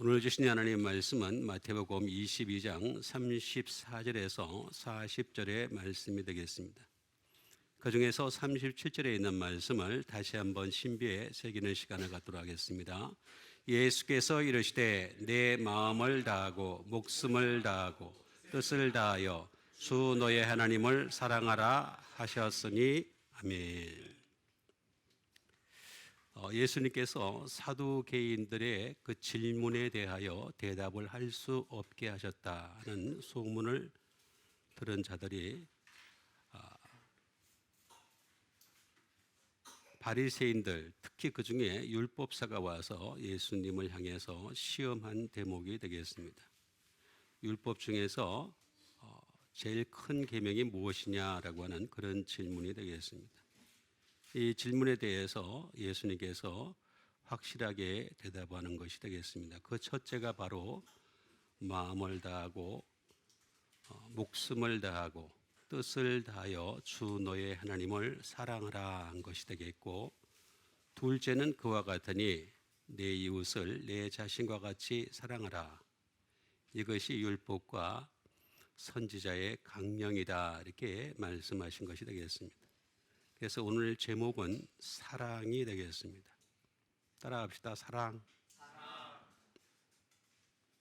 오늘 주신 하나님 말씀은 마태복음 22장 34절에서 40절의 말씀이 되겠습니다. 그 중에서 37절에 있는 말씀을 다시 한번 신비에 새기는 시간을 갖도록 하겠습니다. 예수께서 이르시되 내 마음을 다하고 목숨을 다하고 뜻을 다하여 주 너의 하나님을 사랑하라 하셨으니 아멘. 어, 예수님께서 사두개인들의 그 질문에 대하여 대답을 할 수 없게 하셨다는 소문을 들은 자들이 아, 바리새인들 특히 그 중에 율법사가 와서 예수님을 향해서 시험한 대목이 되겠습니다. 율법 중에서 어, 제일 큰 계명이 무엇이냐라고 하는 그런 질문이 되겠습니다. 이 질문에 대해서 예수님께서 확실하게 대답하는 것이 되겠습니다. 그 첫째가 바로 마음을 다하고 어, 목숨을 다하고 뜻을 다하여 주 너의 하나님을 사랑하라 한 것이 되겠고 둘째는 그와 같으니 내 이웃을 내 자신과 같이 사랑하라. 이것이 율법과 선지자의 강령이다 이렇게 말씀하신 것이 되겠습니다. 그래서 오늘 제목은 사랑이 되겠습니다. 따라합시다. 사랑.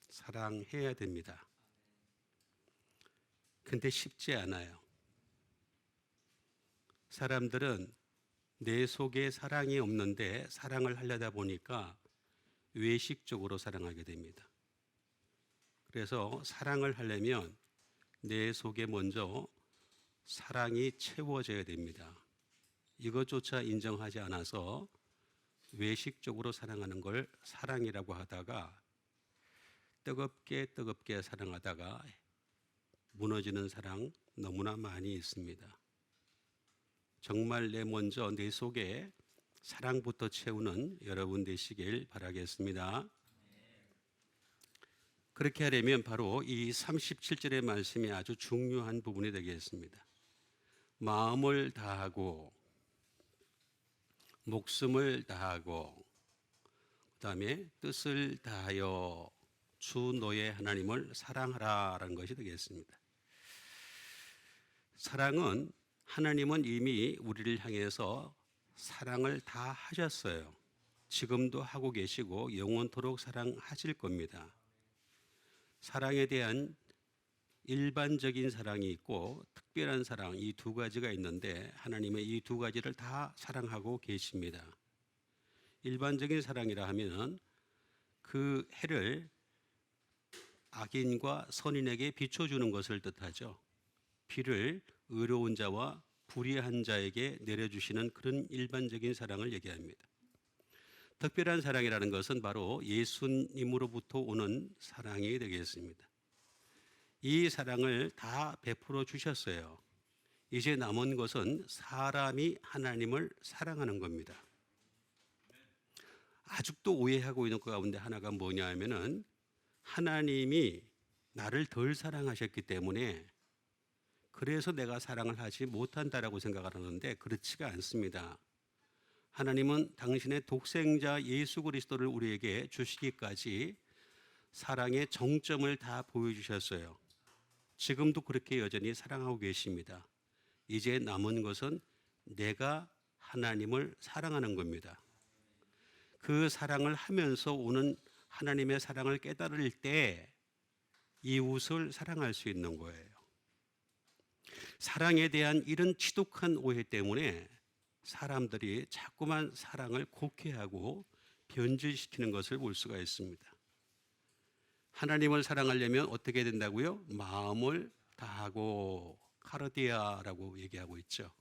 사랑. 해야 됩니다. 근데 쉽지 않아요. 사람들은 내 속에 사랑이 없는데 사랑을 하려다 보니까 외식적으로 사랑하게 됩니다. 그래서 사랑을 하려면 내 속에 먼저 사랑이 채워져야 됩니다. 이것조차 인정하지 않아서 외식적으로 사랑하는 걸 사랑이라고 하다가 뜨겁게 뜨겁게 사랑하다가 무너지는 사랑 너무나 많이 있습니다. 정말 내 먼저 내 속에 사랑부터 채우는 여러분 되시길 바라겠습니다. 그렇게 하려면 바로 이 37절의 말씀이 아주 중요한 부분이 되겠습니다. 마음을 다하고 목숨을 다하고 그다음에 뜻을 다하여 주 너의 하나님을 사랑하라라는 것이 되겠습니다. 사랑은 하나님은 이미 우리를 향해서 사랑을 다 하셨어요. 지금도 하고 계시고 영원토록 사랑하실 겁니다. 사랑에 대한 일반적인 사랑이 있고 특별한 사랑 이 두 가지가 있는데 하나님의 이두 가지를 다 사랑하고 계십니다. 일반적인 사랑이라 하면은 그 해를 악인과 선인에게 비춰주는 것을 뜻하죠. 비를 의로운 자와 불의한 자에게 내려주시는 그런 일반적인 사랑을 얘기합니다. 특별한 사랑이라는 것은 바로 예수님으로부터 오는 사랑이 되겠습니다. 이 사랑을 다 베풀어 주셨어요. 이제 남은 것은 사람이 하나님을 사랑하는 겁니다. 아직도 오해하고 있는 것 가운데 하나가 뭐냐 하면은 하나님이 나를 덜 사랑하셨기 때문에 그래서 내가 사랑을 하지 못한다라고 생각을 하는데 그렇지가 않습니다. 하나님은 당신의 독생자 예수 그리스도를 우리에게 주시기까지 사랑의 정점을 다 보여주셨어요. 지금도 그렇게 여전히 사랑하고 계십니다. 이제 남은 것은 내가 하나님을 사랑하는 겁니다. 그 사랑을 하면서 오는 하나님의 사랑을 깨달을 때 이웃을 사랑할 수 있는 거예요. 사랑에 대한 이런 지독한 오해 때문에 사람들이 자꾸만 사랑을 곡해하고 변질시키는 것을 볼 수가 있습니다. 하나님을 사랑하려면 어떻게 된다고요? 마음을 다하고 카르디아라고 얘기하고 있죠.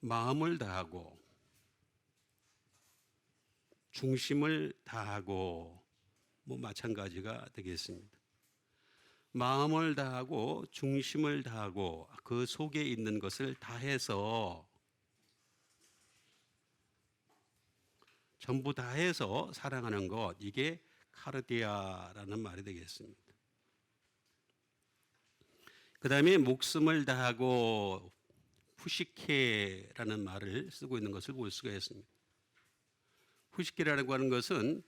마음을 다하고 중심을 다하고 뭐 마찬가지가 되겠습니다. 마음을 다하고 중심을 다하고 그 속에 있는 것을 다해서 전부 다 해서 사랑하는 것 이게 카르디아라는 말이 되겠습니다. 그 다음에 목숨을 다하고 푸시케라는 말을 쓰고 있는 것을 볼 수가 있습니다. 푸시케라고 하는 것은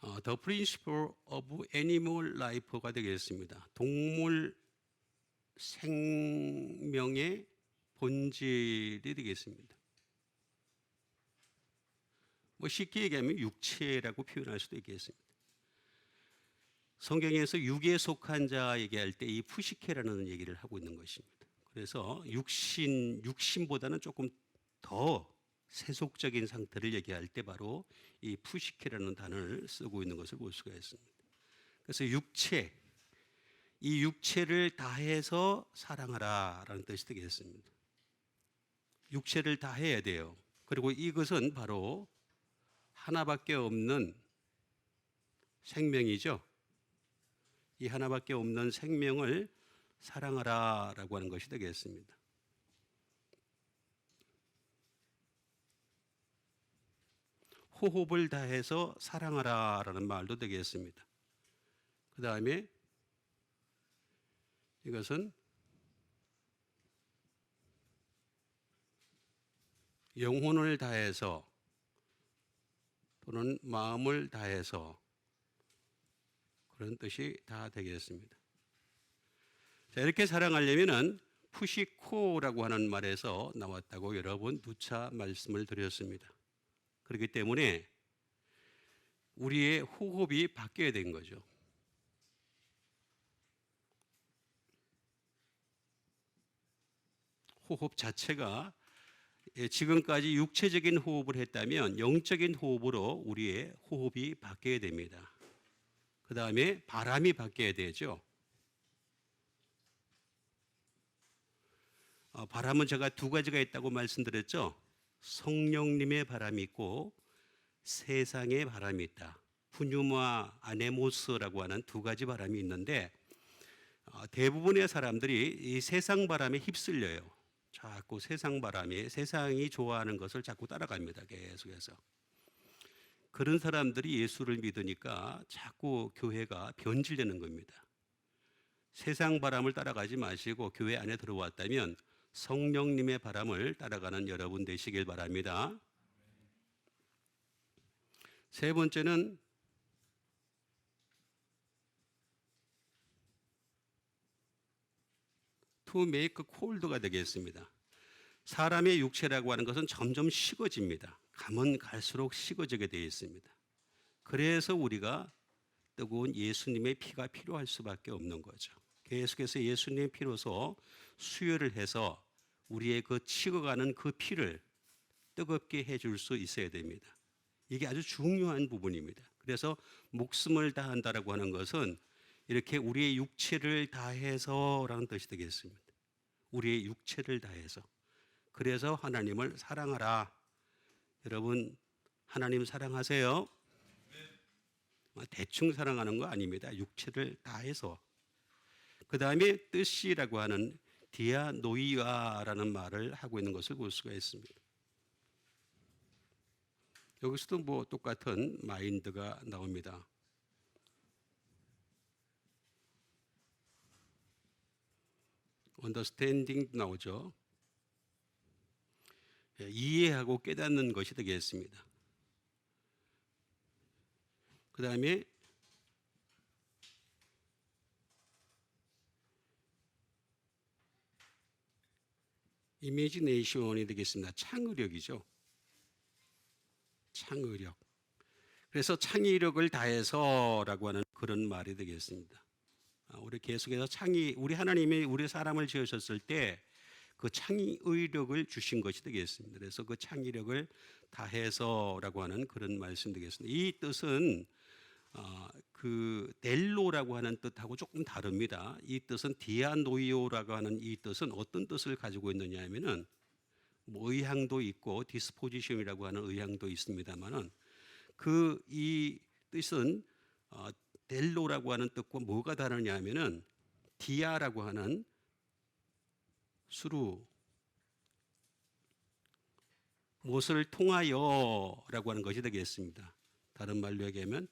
어, The Principle of Animal Life가 되겠습니다. 동물 생명의 본질이 되겠습니다. 뭐 쉽게 얘기하면 육체라고 표현할 수도 있겠습니다. 성경에서 육에 속한 자 얘기할 때 이 푸시케라는 얘기를 하고 있는 것입니다. 그래서 육신 육신보다는 조금 더 세속적인 상태를 얘기할 때 바로 이 푸시케라는 단어를 쓰고 있는 것을 볼 수가 있습니다. 그래서 육체 이 육체를 다해서 사랑하라라는 뜻이 되겠습니다. 육체를 다해야 돼요. 그리고 이것은 바로 하나밖에 없는 생명이죠. 이 하나밖에 없는 생명을 사랑하라라고 하는 것이 되겠습니다. 호흡을 다해서 사랑하라 라는 말도 되겠습니다. 그 다음에 이것은 영혼을 다해서 또는 마음을 다해서 그런 뜻이 다 되겠습니다. 자, 이렇게 사랑하려면은 푸시코라고 하는 말에서 나왔다고 여러 번 누차 말씀을 드렸습니다. 그렇기 때문에 우리의 호흡이 바뀌어야 된 거죠. 호흡 자체가 예, 지금까지 육체적인 호흡을 했다면 영적인 호흡으로 우리의 호흡이 바뀌어야 됩니다. 그 다음에 바람이 바뀌어야 되죠. 어, 바람은 제가 두 가지가 있다고 말씀드렸죠. 성령님의 바람이 있고 세상의 바람이 있다. 푸뉴마 아네모스라고 하는 두 가지 바람이 있는데 어, 대부분의 사람들이 이 세상 바람에 휩쓸려요. 자꾸 세상 바람이 세상이 좋아하는 것을 자꾸 따라갑니다. 계속해서. 그런 사람들이 예수를 믿으니까 자꾸 교회가 변질되는 겁니다. 세상 바람을 따라가지 마시고 교회 안에 들어왔다면 성령님의 바람을 따라가는 여러분 되시길 바랍니다. 세 번째는 to make cold가 되겠습니다. 사람의 육체라고 하는 것은 점점 식어집니다. 가면 갈수록 식어지게 되어 있습니다. 그래서 우리가 뜨거운 예수님의 피가 필요할 수밖에 없는 거죠. 계속해서 예수님의 피로서 수혈을 해서 우리의 그 식어가는 그 피를 뜨겁게 해줄 수 있어야 됩니다. 이게 아주 중요한 부분입니다. 그래서 목숨을 다한다라고 하는 것은 이렇게 우리의 육체를 다해서라는 뜻이 되겠습니다. 우리의 육체를 다해서. 그래서 하나님을 사랑하라. 여러분 하나님 사랑하세요. 대충 사랑하는 거 아닙니다. 육체를 다해서. 그 다음에 뜻이라고 하는 디아노이아라는 말을 하고 있는 것을 볼 수가 있습니다. 여기서도 뭐 똑같은 마인드가 나옵니다. 언더스탠딩 나오죠. 예, 이해하고 깨닫는 것이 되겠습니다. 그 다음에 이미지네이션이 되겠습니다. 창의력이죠. 창의력. 그래서 창의력을 다해서라고 하는 그런 말이 되겠습니다. 아, 우리 계속해서 창의, 우리 하나님이 우리 사람을 지으셨을 때 그 창의력을 주신 것이 되겠습니다. 그래서 그 창의력을 다해서라고 하는 그런 말씀 되겠습니다. 이 뜻은 어, 그 델로라고 하는 뜻하고 조금 다릅니다. 이 뜻은 디아노이오라고 하는 이 뜻은 어떤 뜻을 가지고 있느냐 하면은 뭐 의향도 있고 디스포지션이라고 하는 의향도 있습니다만은 그 이 뜻은 어, 델로라고 하는 뜻과 뭐가 다르냐 하면은 디아라고 하는 수루 무엇을 통하여라고 하는 것이 되겠습니다. 다른 말로 얘기하면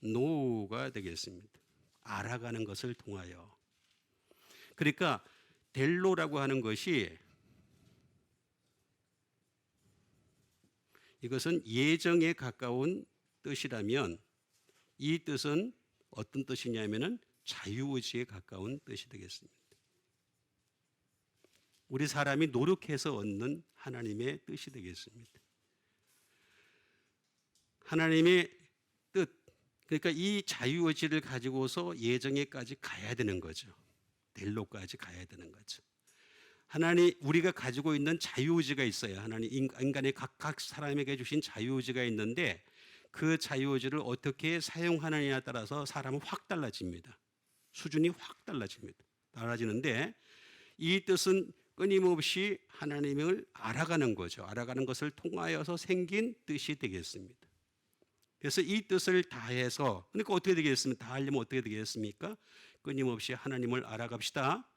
노가 되겠습니다. 알아가는 것을 통하여. 그러니까 델로라고 하는 것이 이것은 예정에 가까운 뜻이라면 이 뜻은 어떤 뜻이냐면은 자유의지에 가까운 뜻이 되겠습니다. 우리 사람이 노력해서 얻는 하나님의 뜻이 되겠습니다. 하나님의 뜻, 그러니까 이 자유의지를 가지고서 예정에까지 가야 되는 거죠. 델로까지 가야 되는 거죠. 하나님 우리가 가지고 있는 자유의지가 있어요. 하나님 인간의 각각 사람에게 주신 자유의지가 있는데 그 자유의지를 어떻게 사용하느냐에 따라서 사람은 확 달라집니다. 수준이 확 달라집니다. 달라지는데 이 뜻은 끊임없이 하나님을 알아가는 거죠. 알아가는 것을 통하여서 생긴 뜻이 되겠습니다. 그래서 이 뜻을 다해서 그러니까 어떻게 되겠습니까? 다 하려면 어떻게 되겠습니까? 끊임없이 하나님을 알아갑시다.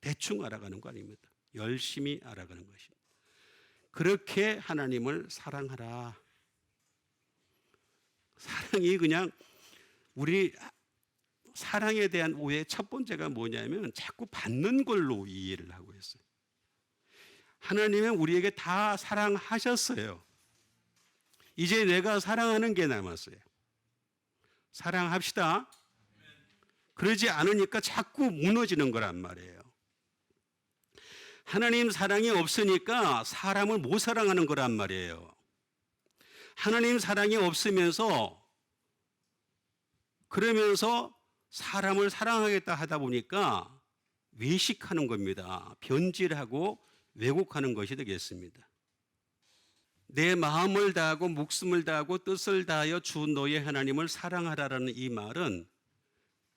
대충 알아가는 거 아닙니다. 열심히 알아가는 것입니다. 그렇게 하나님을 사랑하라. 사랑이 그냥 우리 사랑에 대한 오해 첫 번째가 뭐냐면 자꾸 받는 걸로 이해를 하고 있어요. 하나님은 우리에게 다 사랑하셨어요. 이제 내가 사랑하는 게 남았어요. 사랑합시다. 그러지 않으니까 자꾸 무너지는 거란 말이에요. 하나님 사랑이 없으니까 사람을 못 사랑하는 거란 말이에요. 하나님 사랑이 없으면서 그러면서 사람을 사랑하겠다 하다 보니까 외식하는 겁니다. 변질하고 왜곡하는 것이 되겠습니다. 내 마음을 다하고 목숨을 다하고 뜻을 다하여 주 너의 하나님을 사랑하라라는 이 말은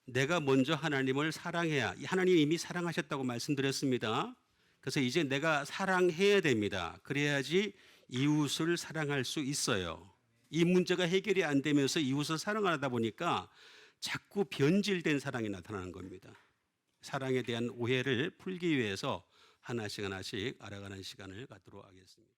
내가 먼저 하나님을 사랑해야 하나님이 이미 사랑하셨다고 말씀드렸습니다. 그래서 이제 내가 사랑해야 됩니다. 그래야지 이웃을 사랑할 수 있어요. 이 문제가 해결이 안 되면서 이웃을 사랑하다 보니까 자꾸 변질된 사랑이 나타나는 겁니다. 사랑에 대한 오해를 풀기 위해서 하나씩 하나씩 알아가는 시간을 갖도록 하겠습니다.